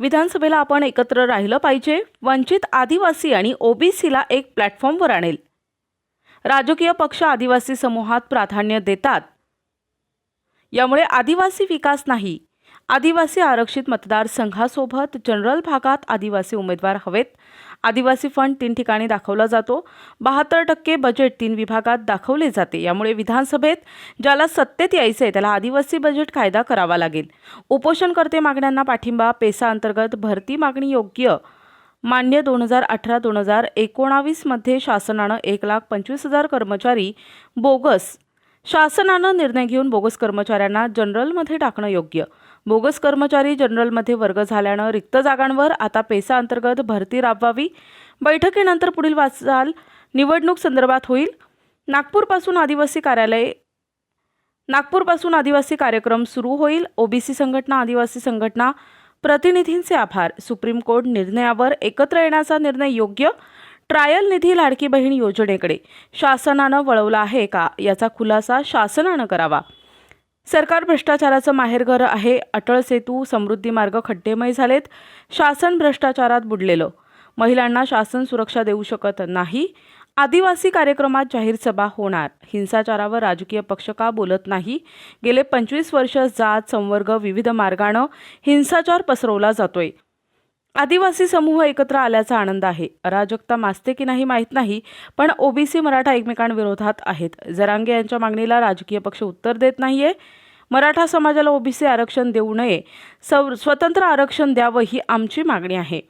विधानसभेला आपण एकत्र राहिलं पाहिजे वंचित आदिवासी आणि ओबीसीला एक प्लॅटफॉर्मवर आणेल. राजकीय पक्ष आदिवासी समूहात प्राधान्य देतात. यामुळे आदिवासी विकास नाही आदिवासी आरक्षित मतदारसंघासोबत जनरल भागात आदिवासी उमेदवार हवेत आदिवासी फंड तीन ठिकाणी दाखवला जातो. बहात्तर टक्के बजेट तीन विभागात दाखवले जाते. यामुळे विधानसभेत ज्याला सत्तेत यायचं आहे त्याला आदिवासी बजेट कायदा करावा लागेल. उपोषणकर्ते मागण्यांना पाठिंबा पेसा अंतर्गत भरती मागणी योग्य. मान्य दोन हजार अठरा दोन हजार एकोणावीसमध्ये शासनानं एक लाख पंचवीस हजार कर्मचारी बोगस. शासनानं निर्णय घेऊन बोगस कर्मचाऱ्यांना जनरलमध्ये टाकणं योग्य. बोगस कर्मचारी जनरलमध्ये वर्ग झाल्यानं रिक्त जागांवर आता पेसा अंतर्गत भरती राबवावी. बैठकीनंतर पुढील वाचाल निवडणूक संदर्भात होईल. नागपूरपासून आदिवासी कार्यालय नागपूरपासून आदिवासी कार्यक्रम सुरू होईल. ओबीसी संघटना आदिवासी संघटना प्रतिनिधींचे आभार. सुप्रीम कोर्ट निर्णयावर एकत्र येण्याचा निर्णय योग्य. ट्रायल निधी लाडकी बहीण योजनेकडे. शासनानं वळवला आहे का? याचा खुलासा शासनानं करावा. सरकार भ्रष्टाचाराचं माहेरघर आहे. अटळ सेतू समृद्धी मार्ग खड्डेमय झालेत. शासन भ्रष्टाचारात बुडलेलं. महिलांना शासन सुरक्षा देऊ शकत नाही. आदिवासी कार्यक्रमात जाहीर सभा होणार. हिंसाचारावर राजकीय पक्ष का बोलत नाही? गेले पंचवीस वर्ष जात संवर्ग विविध मार्गानं हिंसाचार पसरवला जातोय. आदिवासी समूह एकत्र आल्याचा आनंद आहे. अराजकता मासते की नाही माहीत नाही पण ओबीसी मराठा एकमेकांविरोधात आहेत. जरांगे यांच्या मागणीला राजकीय पक्ष उत्तर देत नाहीये. मराठा समाजाला ओबीसी आरक्षण देऊ नये सव स्वतंत्र आरक्षण द्यावं ही आमची मागणी आहे.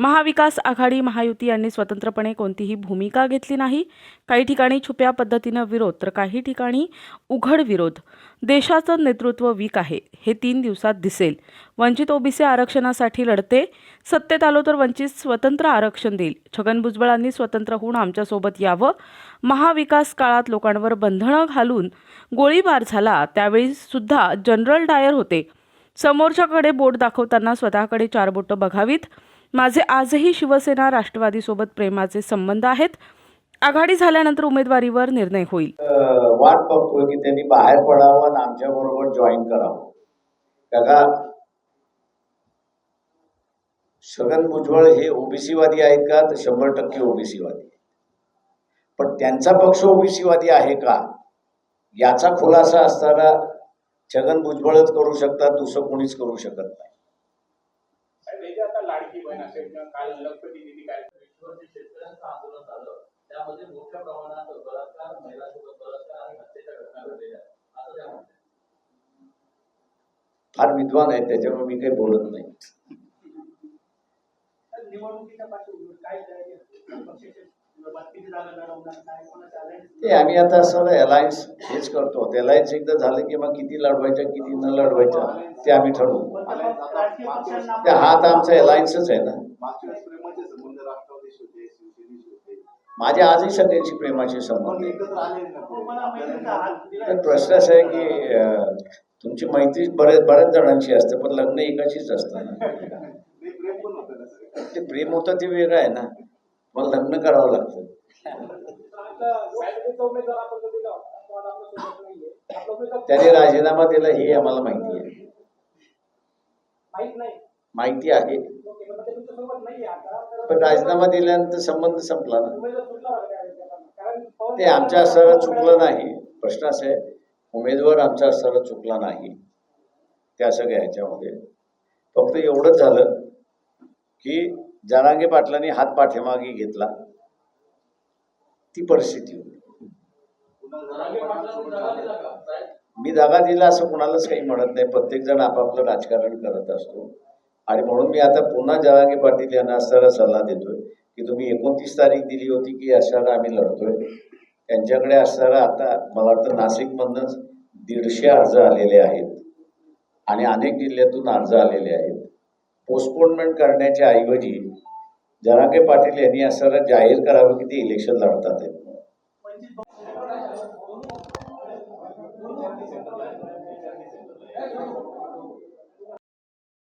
महाविकास आघाडी महायुती यांनी स्वतंत्रपणे कोणतीही भूमिका घेतली नाही. काही ठिकाणी छुप्या पद्धतीनं विरोध तर काही ठिकाणी उघड विरोध. देशाचं नेतृत्व वीक आहे हे तीन दिवसात दिसेल. वंचित ओबीसी आरक्षणासाठी लढते. सत्तेत आलो तर वंचित स्वतंत्र आरक्षण देईल. छगन भुजबळांनी स्वतंत्र होऊन आमच्यासोबत यावं. महाविकास काळात लोकांवर बंधनं घालून गोळीबार झाला त्यावेळी सुद्धा जनरल डायर होते. समोरच्याकडे बोट दाखवताना स्वतःकडे चार बोटं बघावीत. माझे आजही शिवसेना राष्ट्रवादीसोबत प्रेमाचे संबंध आहेत. आघाडी झाल्यानंतर उमेदवारीवर निर्णय होईल. वाट बघतोय की त्यांनी बाहेर पडावं आणि आमच्या बरोबर जॉईन करावं. काका छगन भुजबळ हे ओबीसी वादी आहेत का? तर शंभर टक्के ओबीसी वादी पण त्यांचा पक्ष ओबीसी वादी आहे का? याचा खुलासा असताना छगन भुजबळच करू शकतात दुसरं कोणीच करू शकत नाही. लाडकी बहीण असेल किंवा काल लखपती दिदी जे शेतकऱ्यांचं आंदोलन झालं. त्यामध्ये मोठ्या प्रमाणात बलात्कार महिलांसोबत बलात्कार आणि हत्येच्या घटना घडलेल्या आहेत. असं त्या म्हणतात. फार विद्वान आहेत त्याच्यामुळे मी काही बोलत नाही. निवडणुकीच्या पार्श्वभूमीवर काय करायचे पक्षाचे ते आम्ही आता सर अलायन्स हेच करतो. अलायन्स एकदा झालं की मग किती लढवायच्या किती न लढवायच्या ते आम्ही ठरवू. ते हा आता आमचा अलायन्सच आहे ना. मागच्या माझे आजही सगळ्यांशी प्रेमाचे संबंध पण तर प्रश्न असा आहे की तुमची मैत्री बऱ्याच बऱ्याच जणांची असते पण लग्न एकाशीच असतं ना. ते प्रेम होतं ते वेगळं आहे ना. मला लग्न करावं लागतं. त्याने राजीनामा दिला हे आम्हाला माहिती आहे. माहिती आहे. पण राजीनामा दिल्यानंतर संबंध संपला ना. ते आमच्या सर चुकलं नाही. प्रश्न असा आहे उमेदवार आमचा सर चुकला नाही. त्या सगळ्या ह्याच्यामध्ये. फक्त एवढंच झालं की जरांगे पाटलांनी हात पाठीमागे घेतला. ती परिस्थिती होती. मी जागा दिला असं कुणालाच काही म्हणत नाही. प्रत्येक जण आपापलं राजकारण करत असतो. आणि म्हणून मी आता पुन्हा जरांगे पाटील यांना असणारा सल्ला देतोय की तुम्ही एकोणतीस तारीख दिली होती की असणारा आम्ही लढतोय. त्यांच्याकडे असणारा आता मला वाटतं नाशिकमधनंच दीडशे अर्ज आलेले आहेत. आणि अनेक जिल्ह्यातून अर्ज आलेले आहेत. पोस्टपोनमेंट करण्याच्या ऐवजी जरांगे पाटील यांनी असं जाहीर करावं की ते इलेक्शन लढतात आहेत